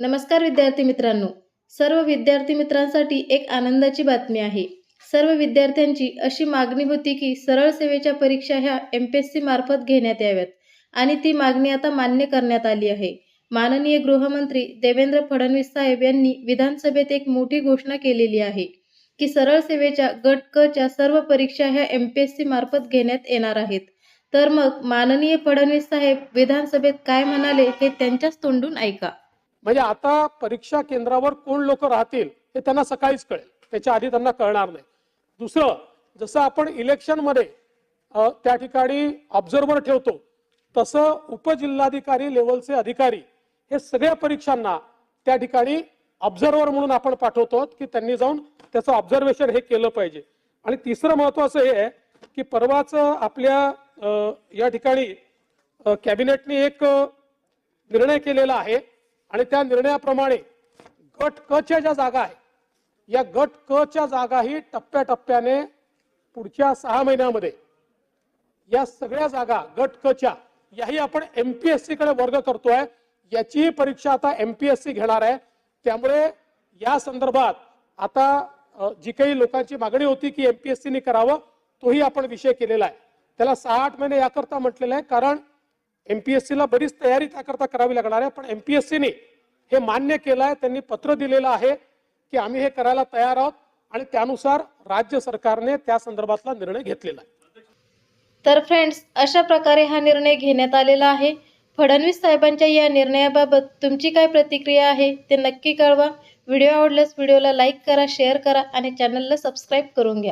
नमस्कार विद्यार्थी मित्रांनो. सर्व विद्यार्थी मित्रांसाठी एक आनंदाची बातमी आहे. सर्व विद्यार्थ्यांची अशी मागणी होती की सरळ सेवेच्या परीक्षा ह्या एम पी एस सी मार्फत घेण्यात याव्यात आणि ती मागणी आता मान्य करण्यात आली आहे. माननीय गृहमंत्री देवेंद्र फडणवीस साहेब यांनी विधानसभेत एक मोठी घोषणा केलेली आहे की सरळ सेवेच्या गट क च्या सर्व परीक्षा ह्या एम पी एस सी मार्फत घेण्यात येणार आहेत. तर मग माननीय फडणवीस साहेब विधानसभेत काय म्हणाले हे त्यांच्याच तोंडून ऐका. म्हणजे आता परीक्षा केंद्रावर कोण लोक राहतील हे त्यांना सकाळीच कळेल. त्याच्या आधी त्यांना कळणार नाही. दुसरं जसं आपण इलेक्शनमध्ये त्या ठिकाणी ऑब्झर्वर ठेवतो तसं उपजिल्हाधिकारी लेवलचे अधिकारी हे सगळ्या परीक्षांना त्या ठिकाणी ऑब्झर्वर म्हणून आपण पाठवतो की त्यांनी जाऊन त्याचं ऑब्झर्वेशन हे केलं पाहिजे. आणि तिसरं महत्वाचं हे आहे की परवाच आपल्या या ठिकाणी कॅबिनेटने एक निर्णय केलेला आहे. आणि त्या निर्णयाप्रमाणे गट क च्या ज्या जागा आहे या गट क च्या जागाही टप्प्याटप्प्याने पुढच्या सहा महिन्यामध्ये या सगळ्या जागा गट क च्या याही आपण एमपीएससी कडे वर्ग करतोय याचीही परीक्षा आता एमपीएससी घेणार आहे. त्यामुळे या संदर्भात आता जी काही लोकांची मागणी होती की एमपीएससी ने करावं तोही आपण विषय केलेला आहे. त्याला सहा आठ महिने याकरता म्हटलेलं आहे कारण एमपीएससी ला बरीच तयारी त्याकरता करावी लागणार आहे. पण एमपीएससीने हे मान्य केलं आहे त्यांनी पत्र दिलेलं आहे की आम्ही हे करायला तयार आहोत आणि त्यानुसार राज्य सरकारने त्या संदर्भातला निर्णय घेतलेला आहे. तर फ्रेंड्स अशा प्रकारे हा निर्णय घेण्यात आलेला आहे. फडणवीस साहेबांच्या या निर्णयाबाबत तुमची काय प्रतिक्रिया आहे ते नक्की कळवा. व्हिडिओ आवडल्यास व्हिडिओला लाईक करा शेअर करा आणि चॅनलला सबस्क्राईब करून घ्या.